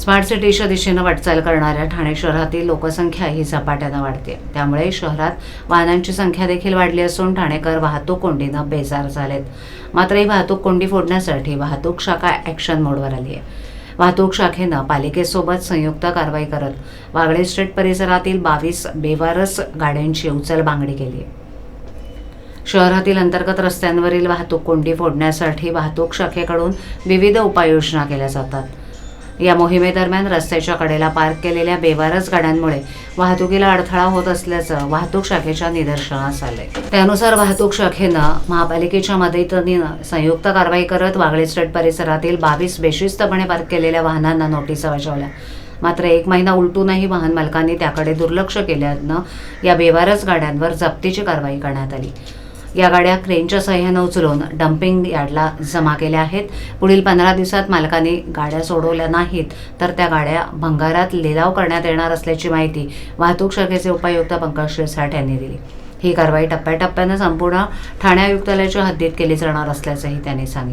Smart सिटीच्या दिशेनं वाटचाल करणाऱ्या ठाणे शहरातील लोकसंख्या ही झपाट्यानं वाढते. त्यामुळे शहरात वाहनांची संख्या देखील वाढली असून ठाणेकर वाहतूक कोंडीनं बेजार झालेत. मात्र ही वाहतूक कोंडी फोडण्यासाठी वाहतूक शाखा ॲक्शन मोडवर आली आहे. वाहतूक शाखेनं पालिकेसोबत संयुक्त कारवाई करत वागळे स्ट्रीट परिसरातील बावीस बेवारस गाड्यांची उचल बांगडी केली आहे. शहरातील अंतर्गत रस्त्यांवरील वाहतूक कोंडी फोडण्यासाठी वाहतूक शाखेकडून विविध उपाययोजना केल्या जातात. या मोहिमेदरम्यान रस्त्याच्या कडेला पार्क केलेल्या बेवारस गाड्यांमुळे वाहतुकीला अडथळा होत असल्याचं वाहतूक शाखेच्या निदर्शनास आले त्यानुसार वाहतूक शाखेनं महापालिकेच्या मदतीनं संयुक्त कारवाई करत वागळे स्टेट परिसरातील बावीस बेशिस्तपणे पार्क केलेल्या वाहनांना नोटिसा बजावल्या. मात्र एक महिना उलटूनही वाहन मालकांनी त्याकडे दुर्लक्ष केल्यानं या बेवारस गाड्यांवर जप्तीची कारवाई करण्यात आली. या गाड्या क्रेनच्या सहाय्यानं उचलून डम्पिंग यार्डला जमा केल्या आहेत. पुढील पंधरा दिवसात मालकाने गाड्या सोडवल्या नाहीत तर त्या गाड्या भंगारात लिलाव करण्यात येणार असल्याची माहिती वाहतूक शाखेचे उपायुक्त पंकज शिरसाट यांनी दिली. ही कारवाई टप्प्याटप्प्यानं संपूर्ण ठाणे आयुक्तालयाच्या हद्दीत केली जाणार असल्याचंही त्यांनी सांगितलं.